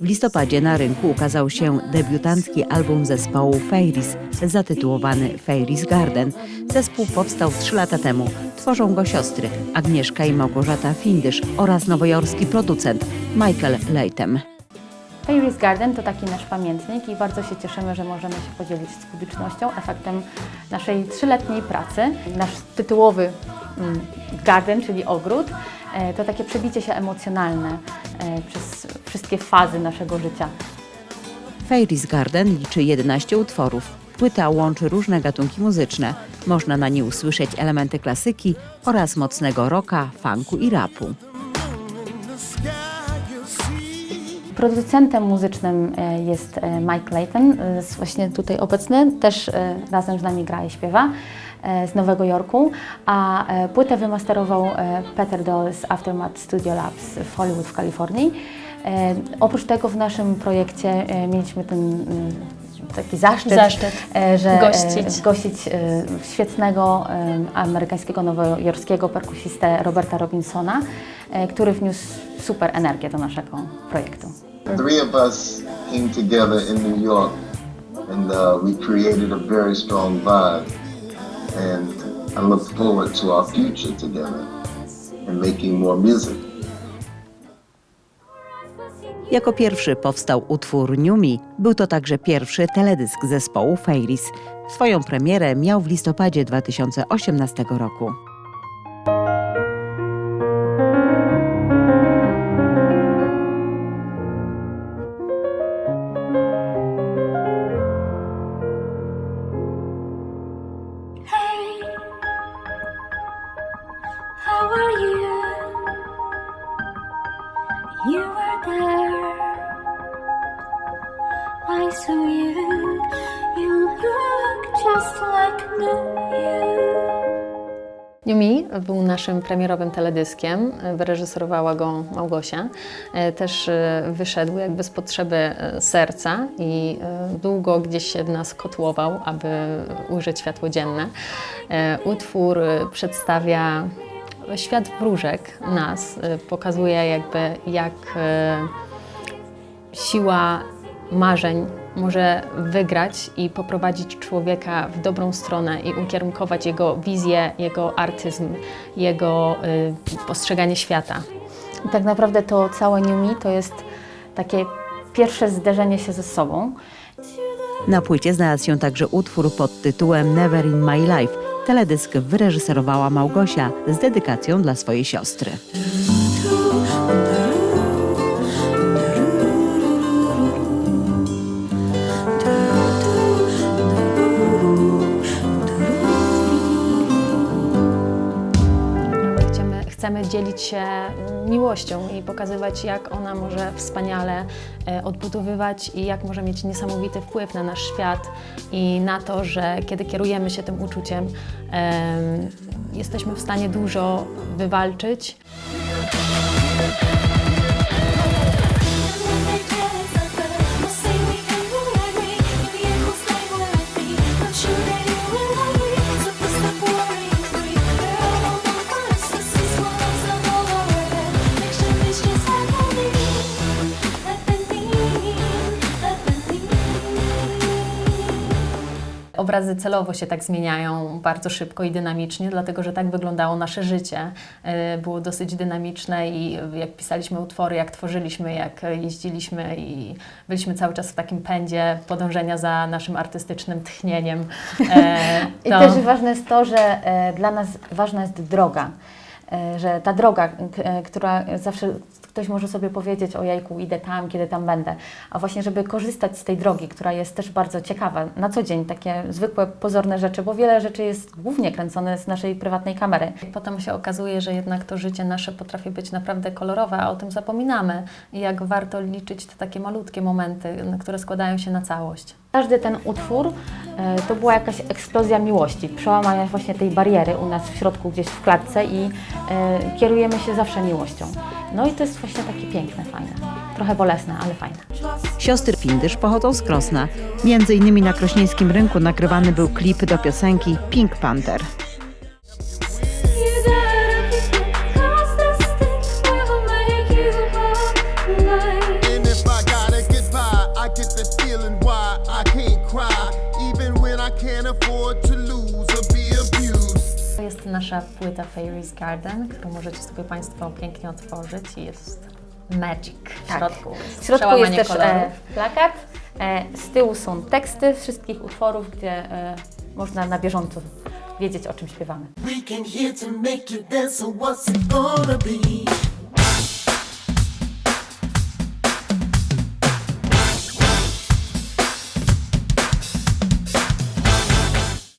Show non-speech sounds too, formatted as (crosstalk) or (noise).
W listopadzie na rynku ukazał się debiutancki album zespołu Fairies zatytułowany Fairies Garden. Zespół powstał trzy lata temu. Tworzą go siostry Agnieszka i Małgorzata Findysz oraz nowojorski producent Michael Leightem. Fairies Garden to taki nasz pamiętnik i bardzo się cieszymy, że możemy się podzielić z publicznością efektem naszej trzyletniej pracy. Nasz tytułowy mm, garden, czyli ogród, e, to takie przebicie się emocjonalne e, przez wszystkie fazy naszego życia. Fairies Garden liczy 11 utworów. Płyta łączy różne gatunki muzyczne. Można na niej usłyszeć elementy klasyki oraz mocnego rocka, funku i rapu. Producentem muzycznym e, jest e, Mike Layton, e, właśnie tutaj obecny, też razem z nami gra i śpiewa z Nowego Jorku, a płytę wymasterował Peter Doll z Aftermath Studio Labs w Hollywood w Kalifornii. Oprócz tego w naszym projekcie mieliśmy ten mm, taki zaszczyt, Zaszczyt e, że gościć. e, gościć e, świetnego amerykańskiego nowojorskiego perkusistę Roberta Robinsona, który wniósł super energię do naszego projektu. Three of us came together in New York and uh, we created a very strong vibe. And I look forward to our future together and making more music. Jako pierwszy powstał utwór Me. Był to także pierwszy teledysk zespołu Fairies. Swoją premierę miał w listopadzie 2018 roku. You were there. I saw you. You look just like you. Yumi był naszym premierowym teledyskiem, wyreżyserowała go Małgosia. E, Też e, wyszedł jakby z potrzeby e, serca i długo gdzieś się w nas kotłował, aby ujrzeć światło dzienne. Utwór przedstawia świat wróżek nas, e, pokazuje jakby jak e, siła marzeń może wygrać i poprowadzić człowieka w dobrą stronę i ukierunkować jego wizję, jego artyzm, jego y, postrzeganie świata. I tak naprawdę to całe New Me to jest takie pierwsze zderzenie się ze sobą. Na płycie znalazł się także utwór pod tytułem Never in My Life. Teledysk wyreżyserowała Małgosia z dedykacją dla swojej siostry. Chcemy, dzielić się miłością i pokazywać, jak ona może wspaniale e, odbudowywać i jak może mieć niesamowity wpływ na nasz świat i na to, że kiedy kierujemy się tym uczuciem, em, jesteśmy w stanie dużo wywalczyć. Obrazy celowo się tak zmieniają bardzo szybko i dynamicznie, dlatego że tak wyglądało nasze życie. E, Było dosyć dynamiczne i jak pisaliśmy utwory, jak tworzyliśmy, jak jeździliśmy i byliśmy cały czas w takim pędzie podążenia za naszym artystycznym tchnieniem. (laughs) E, I to- też ważne jest to, że e, dla nas ważna jest droga. E, że ta droga, która zawsze ktoś może sobie powiedzieć, o jajku, idę tam, kiedy tam będę. A właśnie, żeby korzystać z tej drogi, która jest też bardzo ciekawa na co dzień, takie zwykłe, pozorne rzeczy, bo wiele rzeczy jest głównie kręcone z naszej prywatnej kamery. Potem się okazuje, że jednak to życie nasze potrafi być naprawdę kolorowe, a o tym zapominamy. I jak warto liczyć te takie malutkie momenty, które składają się na całość. Każdy ten utwór e, to była jakaś eksplozja miłości, przełamania właśnie tej bariery u nas w środku, gdzieś w klatce i e, kierujemy się zawsze miłością. No i to jest właśnie takie piękne, fajne. Trochę bolesne, ale fajne. Siostry Findysz pochodzą z Krosna. Między innymi na krośnieńskim rynku nagrywany był klip do piosenki Pink Panther. You gotta keep it, 'cause this thing will make you alright. And if I gotta get by, I get the feeling why I can't cry, even when I can't afford to lose jest nasza płyta Fairy's Garden, którą możecie sobie Państwo pięknie otworzyć i jest magic w środku. Tak. W środku jest też e, plakat. E, z tyłu są teksty wszystkich utworów, gdzie e, można na bieżąco wiedzieć, o czym śpiewamy. We can here to make you dance, so what's it gonna be?